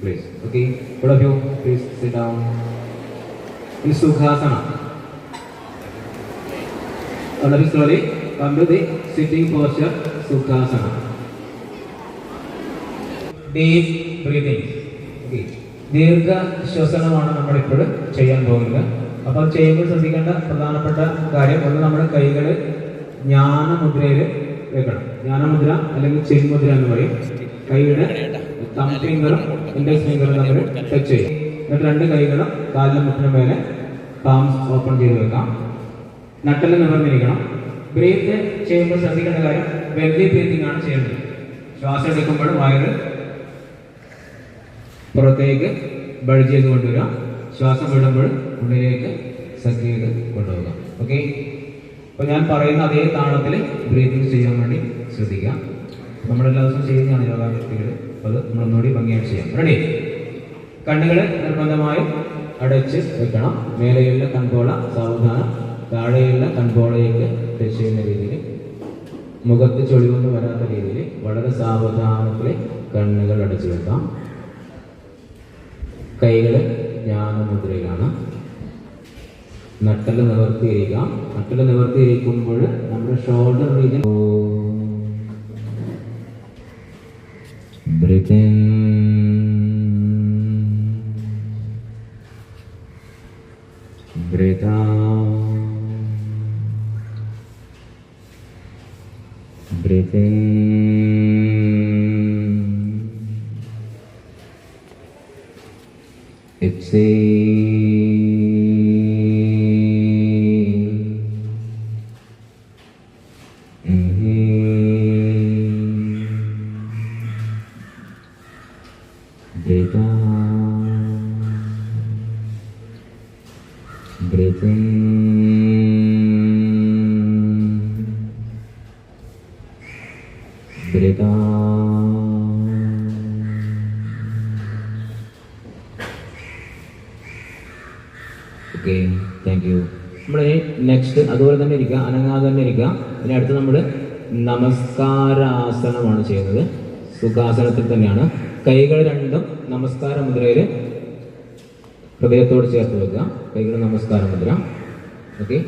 please. Okay, all of you, please sit down. In Sukhasana. All of you slowly come to the sitting posture, Sukhasana. Deep breathing. Okay. ദീർഘ ശ്വസനമാണ് നമ്മളിപ്പോൾ ചെയ്യാൻ പോകുന്നത് അപ്പോൾ ചെയ്യുമ്പോൾ ശ്രദ്ധിക്കേണ്ട പ്രധാനപ്പെട്ട കാര്യം ഒന്ന് നമ്മുടെ കൈകൾ ജ്ഞാനമുദ്രയിൽ വെക്കണം ജ്ഞാനമുദ്ര അല്ലെങ്കിൽ ചെരുമുദ്ര എന്ന് പറയും കൈയുടെ തം ഫിംഗറും ഇൻഡെക്സ് ഫിംഗർ തമ്മിൽ ടച്ച് ചെയ്യും. എന്നിട്ട് രണ്ട് കൈകളും കാലിന് മുട്ടിന് മേലെ പാംസ് ഓപ്പൺ ചെയ്ത് വെക്കാം. നട്ടൽ നിവർന്നിരിക്കണം. ബ്രീത്ത് ചെയ്യുമ്പോൾ ശ്രദ്ധിക്കേണ്ട കാര്യം വെല്ലി ബ്രീത്തിങ് ആണ് ചെയ്യേണ്ടത് ശ്വാസം എടുക്കുമ്പോൾ വയറ് പുറത്തേക്ക് ബൾജ് ചെയ്ത് കൊണ്ടുവരാം ശ്വാസം വിടുമ്പോൾ ഉള്ളിലേക്ക് സക്ക് ചെയ്ത് കൊണ്ടുപോകാം ഓക്കെ അപ്പോൾ ഞാൻ പറയുന്ന അതേ താളത്തിൽ ബ്രീത്തിങ് ചെയ്യാൻ വേണ്ടി ശ്രദ്ധിക്കാം നമ്മളെല്ലാ ദിവസവും ചെയ്യുന്നതാണ് യോഗാ വ്യക്തികൾ അത് നമ്മളൊന്നുകൂടി ഭംഗിയായിട്ട് ചെയ്യാം. റെഡി കണ്ണുകൾ നിർബന്ധമായും അടച്ച് വെക്കണം. മേലെയുള്ള കൺപോള സാവധാനം. താഴെയുള്ള കൺപോളയൊക്കെ ടച്ച് ചെയ്യുന്ന രീതിയിൽ മുഖത്ത് ചൊളിവൊന്നും വരാത്ത രീതിയിൽ വളരെ സാവധാനത്തിൽ കണ്ണുകൾ അടച്ചു വെക്കാം. കൈകൾ ജ്ഞാനമുദ്രയിലാണ് നട്ടൽ നിവർത്തിയിരിക്കാം. നട്ടൽ നിവർത്തിയിരിക്കുമ്പോൾ നമ്മുടെ shoulder region Breathe. Okay thank you നമ്മൾ നെക്സ്റ്റ് അതുപോലെ തന്നെ ഇരിക്കുക അനങ്ങാതെ തന്നെ ഇരിക്കുക ഇനി അടുത്ത് നമ്മൾ നമസ്കാരാസനമാണ് ചെയ്യുന്നത്. സുഖാസനത്തിൽ തന്നെയാണ്. കൈകൾ രണ്ടും നമസ്കാര മുദ്രയിൽ ഹൃദയത്തോട് ചേർത്ത് വെക്കുക. കൈകൾ നമസ്കാര മുദ്ര. ഓക്കെ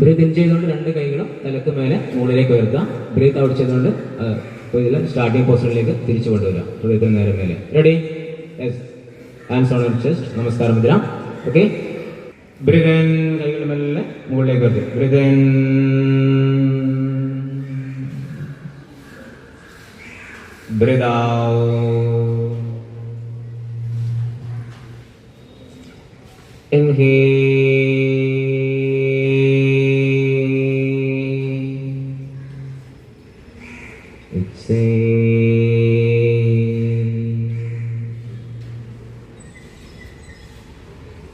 ബ്രീത്ത് ഇൻ ചെയ്തുകൊണ്ട് രണ്ട് കൈകളും തലക്ക് മേലെ മുകളിലേക്ക് ഉയർത്താം ബ്രീത്ത് ഔട്ട് ചെയ്തുകൊണ്ട് ഇതിൽ സ്റ്റാർട്ടിംഗ് പൊസിഷനിലേക്ക് തിരിച്ചു കൊണ്ടുവരിക. ഹൃദയത്തിന് നേരെ മേലെ. Ready yes hands on your chest നമസ്കാരം മുദ്ര ഓക്കെ ബ്രിതൻ കൈകൾ മെല്ലെ മുകളിലേക്ക് ഉയർത്തി breathe in in inhale.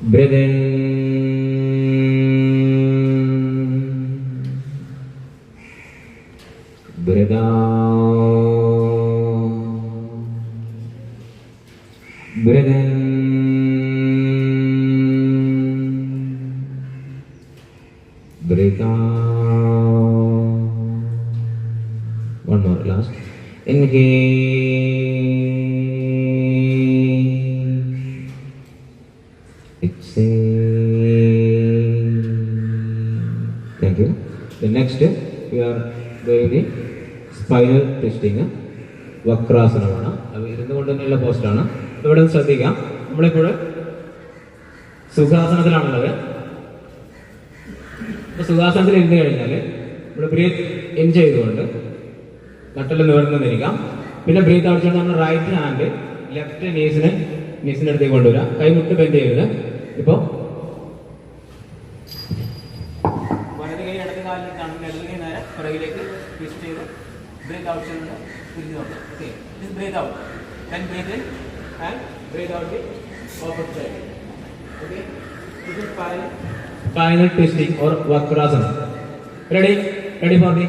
Breathe in. Breathe out. Breathe in. Breathe out. One more, last. Inhale. We are doing the spinal twisting. വക്രാസനമാണ്. അത് ഇരുന്ന് കൊണ്ട് തന്നെയുള്ള പോസ്റ്റാണ് ഇവിടെ ശ്രദ്ധിക്കാം. നമ്മളിപ്പോൾ സുഖാസനത്തിലാണുള്ളത്. അപ്പൊ സുഖാസനത്തിൽ ഇരുന്ന് കഴിഞ്ഞാൽ നമ്മൾ ബ്രീത്ത് ഇൻ ചെയ്തുകൊണ്ട് നട്ടൽ നിവർന്ന് നിൽക്കാം പിന്നെ ബ്രീത്ത് ഔട്ട് ചെയ്തുകൊണ്ട് നമ്മൾ റൈറ്റ് ഹാൻഡ് ലെഫ്റ്റ് നീസിന് നീസിന്റെ അടുത്തേക്ക് കൊണ്ടുവരാം. കൈമുട്ട് ബെൻഡ് ചെയ്യരുത്. ഇപ്പോൾ കൈ നേരെ പുറകിലേക്ക് ട്വിസ്റ്റ് ചെയ്ത് ബ്രേക്ക് ഔട്ട് ചെയ്യുന്നത് തിരിഞ്ഞു നോക്കാം. Okay this breathe out then breathe in and breathe out the opposite side okay this is final final twisting or vakrasanam ready ready for the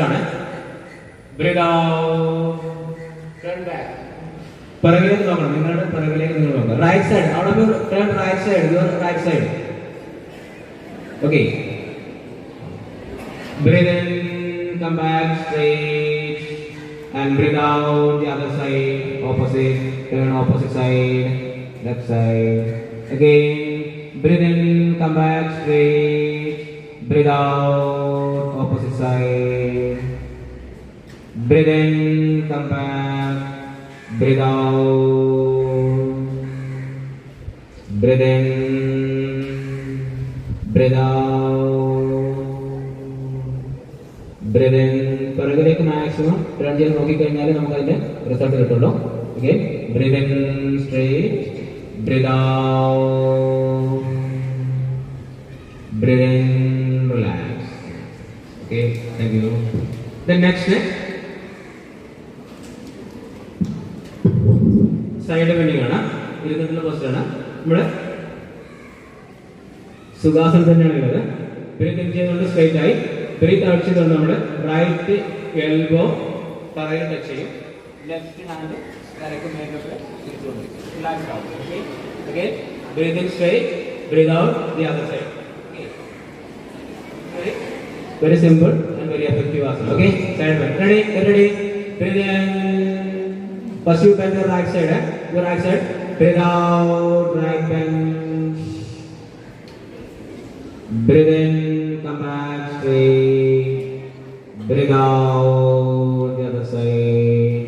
ആണ് ബ്രേക്ക് ഔട്ട് ടേൺ ബാക്ക് പിറകിലേക്ക് നോക്കണം. നിങ്ങളുടെ പിറകിലേക്ക് നിങ്ങൾ നോക്കുക. റൈറ്റ് സൈഡ് അവിടെ turn right side your right side Okay. Breathe in, come back straight. And breathe out the other side, opposite, turn opposite side, left side. Again, breathe in, come back straight. Breathe out, opposite side. Breathe in, come back. Breathe out. Breathe in. Breathe out. In. പിറകിലേക്ക് maximum turn ചെയ്ത് നോക്കിക്കഴിഞ്ഞാൽ നമുക്ക് അതിന്റെ result കിട്ടുള്ളൂ. Okay breathe in straight breathe out breathe in relax okay thank you then next side bending ആണ്. ഇരുന്നിട്ടുള്ള pose ആണ്. നമ്മുടെ സുഖാസനം തന്നെയാണ് ഉള്ളത്. ബ്രീത്ത് ഇൻ ചെയ്തുകൊണ്ട് സ്ട്രൈറ്റ് ആയി. ബ്രീത്ത് ഔട്ട് ചെയ്തുകൊണ്ട് നമ്മൾ റൈറ്റ് എൽബോ തറയിൽ ടച്ച് ചെയ്യും. ലെഫ്റ്റ് ഹാൻഡ് തലക്ക് മേലോട്ട് തിരിച്ചുകൊണ്ട് റിലാക്സ് ആവും. Okay okay breathe in straight breathe out the other side very simple and very effective ആസനം okay side bend ready ready breathe in first you bend your right side your right side breathe out right bend Breathe in, come back straight. Out the other side.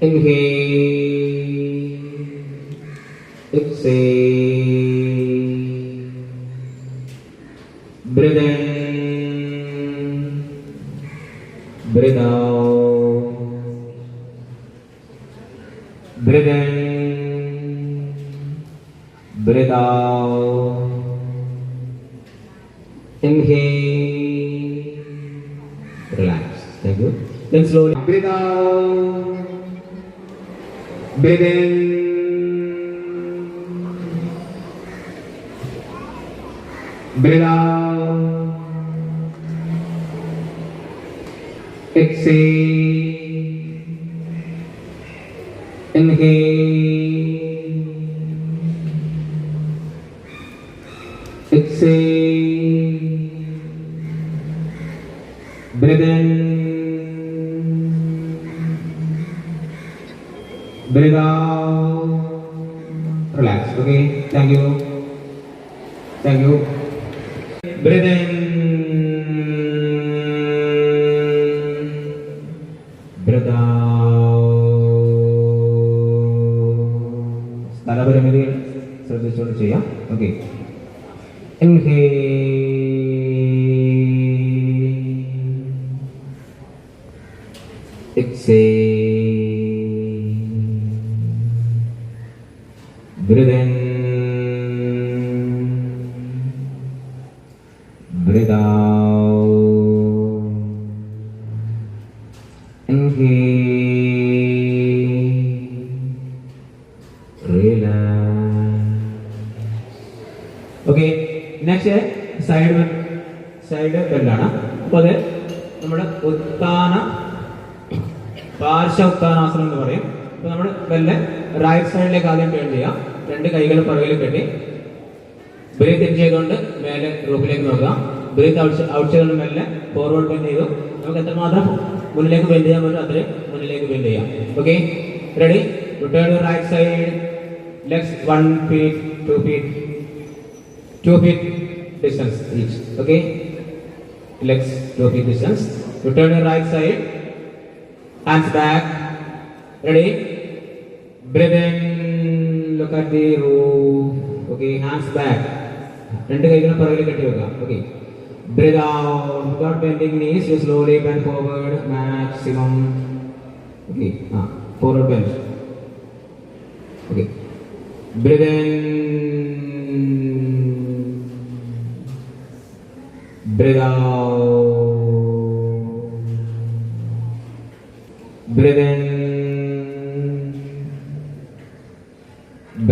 Inhale. Exhale. Breathe in. Breathe out. Then slowly breathe out. Breathe in. Breathe out. Exhale. Inhale. Breathe out. Relax. Okay. Thank you. Thank you. Breathe in. Breathe out. സ്ഥലപരിമിതികൾ ശ്രദ്ധിച്ചുകൊണ്ട് ചെയ്യാം okay Inhale. Out. Inhale. Okay next side side ബെല്ലാണ് അപ്പോൾ അത് നമ്മുടെ ഉത്താന പാർശ്വ ഉത്താനാസനം എന്ന് പറയും. അപ്പോൾ നമ്മൾ ബെല്ല് റൈറ്റ് സൈഡിലേക്ക് ആദ്യം ടേൺ ചെയ്യാം. രണ്ട് കൈകൾ പുറകിൽ കെട്ടി ബ്രീത്ത് ഇൻ ചെയ്തുകൊണ്ട് മേലെ റൂപ്പിലേക്ക് നോക്കുക ബ്രീത്ത് ഔട്ട് ഔട്ട് ചെയ്തുകൊണ്ട് മെല്ലെ ഫോർവേഡ് ബെൻഡ് ചെയ്തു നമുക്ക് എത്രമാത്രം മുന്നിലേക്ക് ബെൻഡ് ചെയ്യാൻ പറ്റും അത്രയും മുന്നിലേക്ക് ബെൻഡ് ചെയ്യാം okay ready return right side legs one feet two feet two feet distance each Okay? Legs two feet distance. You turn your right side. Hands back. Ready? Breathe. Look at the roof. Okay, hands back. രണ്ട് കൈകളും പുറകിൽ കെട്ടി വെക്കാം okay breathe out without bending knees you slowly bend forward maximum okay ആ forward bend okay breathe in Breathe out. Breathe in.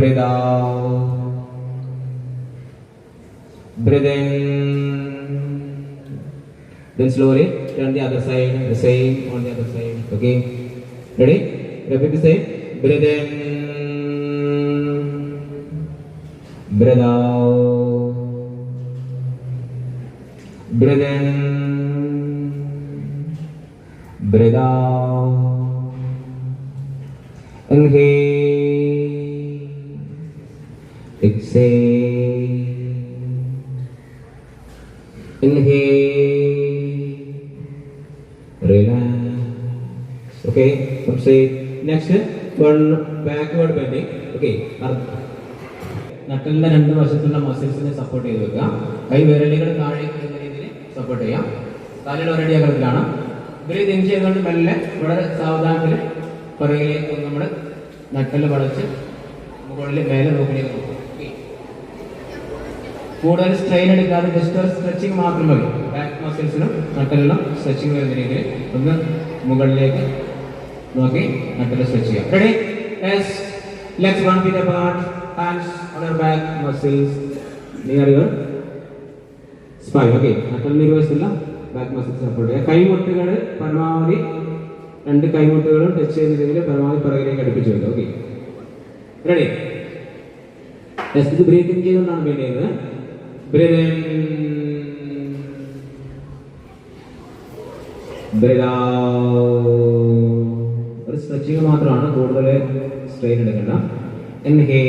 Breathe. Breathe in. Then slowly turn the other side. The same on the other side. Okay. Ready? Repeat the same. Breathe in. Breathe out. Breathe in. Breathe out. Inhale. Exhale. Inhale. Relax. Okay. Come say next Turn backward bending. Okay. നട്ടലിന്റെ രണ്ട് വശത്തുള്ള മസിൽസിനെ support ചെയ്ത് വെക്കുക കൈ വിരലുകൾ താഴേക്ക് വരുന്ന രീതിയിൽ സപ്പോർട്ട് ചെയ്യാം കാലുകൾ ഒരടി അകലത്തിലാണ് ബ്രീത്ത് ഇൻ ചെയ്തുകൊണ്ട് മെല്ലെ വളരെ സാവധാനത്തിൽ പുറകിലേക്ക് നമ്മൾ നട്ടൽ വളച്ച് മുകളിൽ മേലെ നോക്കിലേക്ക്. കൂടുതൽ സ്ട്രെയിൻ എടുക്കാതെ ജസ്റ്റ് ഒരു സ്ട്രെച്ചിങ് മാത്രം മതി. ബാക്ക് മസിൽസിനും നട്ടലിനും സ്ട്രെച്ചിങ് വരുന്ന രീതിയിൽ ഒന്ന് മുകളിലേക്ക് നോക്കി നട്ടൽ സ്ട്രെച്ച് ചെയ്യാം. Ready yes legs one feet apart hands on your back muscles near your spine okay നട്ടലിന് ഇരുവശത്തുള്ള ബാക്ക് മസിൽസ് സപ്പോർട്ട് ചെയ്യുക. കൈമുട്ടുകൾ പരമാവധി രണ്ട് കൈമുട്ടുകളും ടച്ച് രീതിയിൽ പരമാവധി പിറകിലേക്ക് അടുപ്പിച്ച് വരും ഓക്കെ റെഡി എസ് ഇത് ബ്രീത്ത് ഇൻ ചെയ്തുകൊണ്ടാണ് വേണ്ടി ചെയ്യുന്നത് ബ്രീത്ത് ഇൻ ബ്രീത്ത് ഒരു സ്ട്രെച്ചിങ് മാത്രമാണ് കൂടുതൽ സ്ട്രെയിൻ എടുക്കേണ്ട ഇൻഹേ